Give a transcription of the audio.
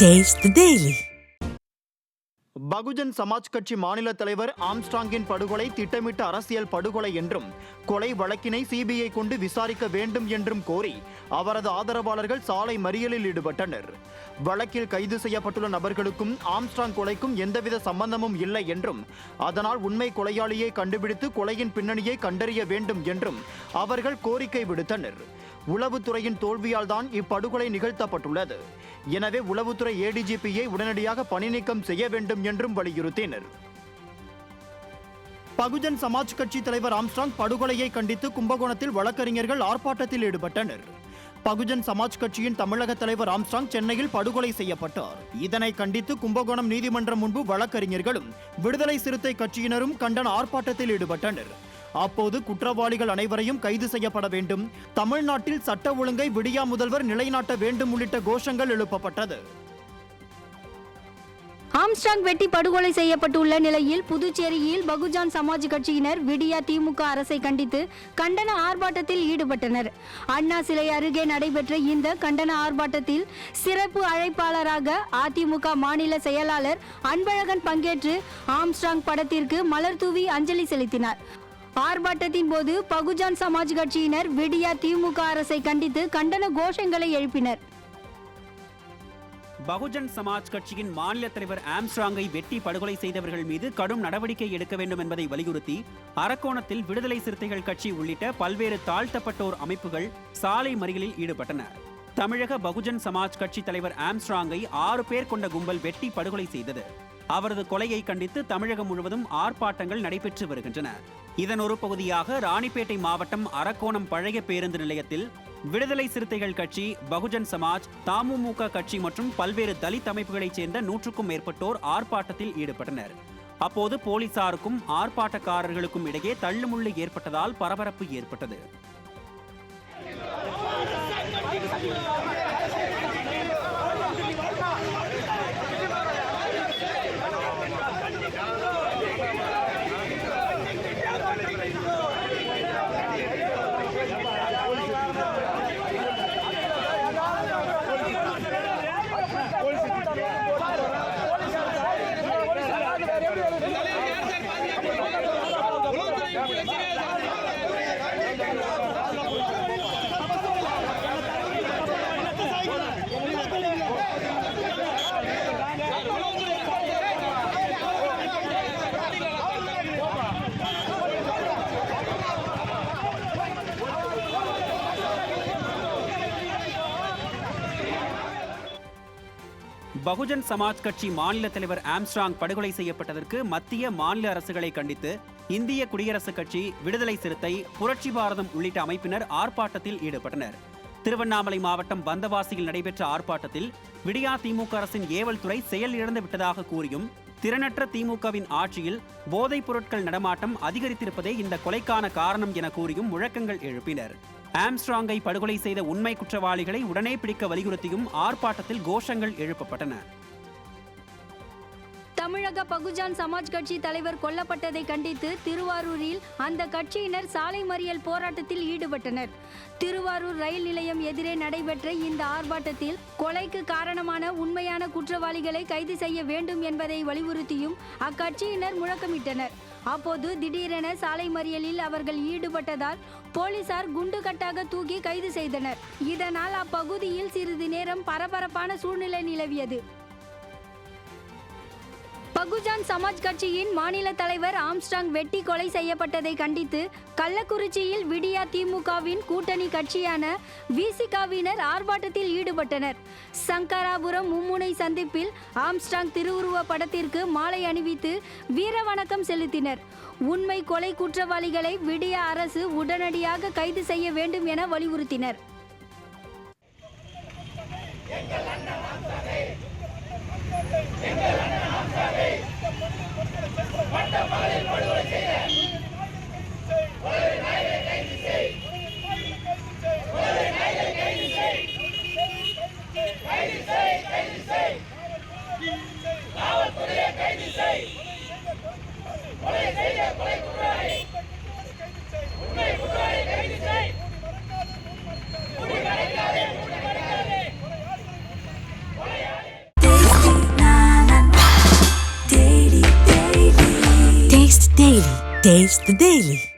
Taste daily Bahujan Samaj கட்சி மாநில தலைவர் ஆம்ஸ்ட்ராங்கின் படுகொலை திட்டமிட்ட அரசியல் படுகொலை என்றும் கொலை வழக்கினை சிபிஐ கொண்டு விசாரிக்க வேண்டும் என்றும் கோரி அவரது ஆதரவாளர்கள் சாலை மறியலில் ஈடுபட்டனர். வழக்கில் கைது செய்யப்பட்டுள்ள நபர்களுக்கும் ஆம்ஸ்ட்ராங் கொலைக்கும் எந்தவித சம்பந்தமும் இல்லை என்றும் அதனால் உண்மை கொலையாளியை கண்டுபிடித்து கொலையின் பின்னணியை கண்டறிய வேண்டும் என்றும் அவர்கள் கோரிக்கை விடுத்தனர். உளவுத்துறையின் தோல்வியால் தான் இப்படுகொலை நிகழ்த்தப்பட்டுள்ளது. எனவே உளவுத்துறை ஏடிஜிபியை உடனடியாக பணிநீக்கம் செய்ய வேண்டும் என்றும் வலியுறுத்தினர். பகுஜன் சமாஜ் கட்சி தலைவர் ஆம்ஸ்ட்ராங் படுகொலையை கண்டித்து கும்பகோணத்தில் வழக்கறிஞர்கள் ஆர்ப்பாட்டத்தில் ஈடுபட்டனர். பகுஜன் சமாஜ் கட்சியின் தமிழக தலைவர் ஆம்ஸ்டாங் சென்னையில் படுகொலை செய்யப்பட்டார். இதனை கண்டித்து கும்பகோணம் நீதிமன்றம் முன்பு வழக்கறிஞர்களும் விடுதலை சிறுத்தை கட்சியினரும் கண்டன ஆர்ப்பாட்டத்தில் ஈடுபட்டனர். அப்போது குற்றவாளிகள் அனைவரையும் கைது செய்யப்பட வேண்டும். தமிழ்நாட்டில் சட்ட ஒழுங்கை விடியா முதல்வர் நிலைநாட்ட வேண்டும் உள்ளிட்ட கோஷங்கள் எழுப்பப்பட்டது. ஆம்ஸ்டாங் வெட்டி படுகொலை செய்யப்பட்டுள்ள நிலையில் புதுச்சேரியில் பகுஜான் சமாஜ் கட்சியினர் விடியா திமுக அரசை கண்டித்து கண்டன ஆர்ப்பாட்டத்தில் ஈடுபட்டனர். அண்ணா சிலை அருகே நடைபெற்ற இந்த கண்டன ஆர்ப்பாட்டத்தில் சிறப்பு அழைப்பாளராக அதிமுக மாநில செயலாளர் அன்பழகன் பங்கேற்று ஆம்ஸ்டாங் படத்திற்கு மலர் தூவி அஞ்சலி செலுத்தினார். ஆர்ப்பாட்டத்தின் போது பகுஜான் சமாஜ் கட்சியினர் விடியா திமுக அரசை கண்டித்து கண்டன கோஷங்களை எழுப்பினர். பகுஜன் சமாஜ் கட்சியின் மாநில தலைவர் ஆம்ஸ்ட்ராங்கை வெட்டி படுகொலை செய்தவர்கள் மீது கடும் நடவடிக்கை எடுக்க வேண்டும் என்பதை வலியுறுத்தி அரக்கோணத்தில் விடுதலை சிறுத்தைகள் கட்சி உள்ளிட்ட பல்வேறு தாழ்த்தப்பட்டோர் அமைப்புகள் சாலை மறியலில் ஈடுபட்டன. தமிழக பகுஜன் சமாஜ் கட்சி தலைவர் ஆம்ஸ்ட்ராங்கை ஆறு பேர் கொண்ட கும்பல் வெட்டி படுகொலை செய்தது. அவரது கொலையை கண்டித்து தமிழகம் முழுவதும் ஆர்ப்பாட்டங்கள் நடைபெற்று வருகின்றன. இதன் ஒரு பகுதியாக ராணிப்பேட்டை மாவட்டம் அரக்கோணம் பழைய பேருந்து நிலையத்தில் விடுதலை சிறுத்தைகள் கட்சி பகுஜன் சமாஜ் தமுமுக கட்சி மற்றும் பல்வேறு தலித் அமைப்புகளைச் சேர்ந்த நூற்றுக்கும் மேற்பட்டோர் ஆர்ப்பாட்டத்தில் ஈடுபட்டனர். அப்போது போலீசாருக்கும் ஆர்ப்பாட்டக்காரர்களுக்கும் இடையே தள்ளுமுள்ளு ஏற்பட்டதால் பரபரப்பு ஏற்பட்டது. பகுஜன் சமாஜ் கட்சி மாநில தலைவர் ஆம்ஸ்ட்ராங் படுகொலை செய்யப்பட்டதற்கு மத்திய மாநில அரசுகளை கண்டித்து இந்திய குடியரசுக் கட்சி விடுதலை சிறுத்தை புரட்சி பாரதம் உள்ளிட்ட அமைப்பினர் ஆர்ப்பாட்டத்தில் ஈடுபட்டனர். திருவண்ணாமலை மாவட்டம் பந்தவாசியில் நடைபெற்ற ஆர்ப்பாட்டத்தில் விடியா திமுக அரசின் ஏவல் துறை செயல் இழந்து விட்டதாக கூறியும் திறனற்ற திமுகவின் ஆட்சியில் போதைப் பொருட்கள் நடமாட்டம் அதிகரித்திருப்பதே இந்த கொலைக்கான காரணம் என கூறியும் முழக்கங்கள் எழுப்பினர். ஆம்ஸ்ட்ராங்கை படுகொலை செய்த உண்மை குற்றவாளிகளை உடனே பிடிக்க வலியுறுத்தியும் ஆர்ப்பாட்டத்தில் கோஷங்கள் எழுப்பப்பட்டன. தமிழக பகுஜான் சமாஜ் கட்சி தலைவர் கொல்லப்பட்டதை கண்டித்து திருவாரூரில் அந்த கட்சியினர் சாலை மறியல் போராட்டத்தில் ஈடுபட்டனர். திருவாரூர் ரயில் நிலையம் எதிரே நடைபெற்ற இந்த ஆர்ப்பாட்டத்தில் கொலைக்கு காரணமான உண்மையான குற்றவாளிகளை கைது செய்ய வேண்டும் என்பதை வலியுறுத்தியும் அக்கட்சியினர் முழக்கமிட்டனர். அப்போது திடீரென சாலை மறியலில் அவர்கள் ஈடுபட்டதால் போலீசார் குண்டுகட்டாக தூக்கி கைது செய்தனர். இதனால் அப்பகுதியில் சிறிது நேரம் பரபரப்பான சூழ்நிலை நிலவியது. பகுஜான் சமாஜ் கட்சியின் மாநில தலைவர் ஆம்ஸ்டாங் வெட்டி கொலை செய்யப்பட்டதை கண்டித்து கள்ளக்குறிச்சியில் விடியா திமுகவின் கூட்டணி கட்சியான விசிகாவினர் ஆர்ப்பாட்டத்தில் ஈடுபட்டனர். சங்கராபுரம் மும்முனை சந்திப்பில் ஆம்ஸ்டாங் திருவுருவ படத்திற்கு மாலை அணிவித்து வீரவணக்கம் செலுத்தினர். உண்மை கொலை குற்றவாளிகளை விடியா அரசு உடனடியாக கைது செய்ய வேண்டும் என வலியுறுத்தினர். எங்கள் அண்ணன் கைது செய் காவல்துறையை கைது செய் Taste the Daily.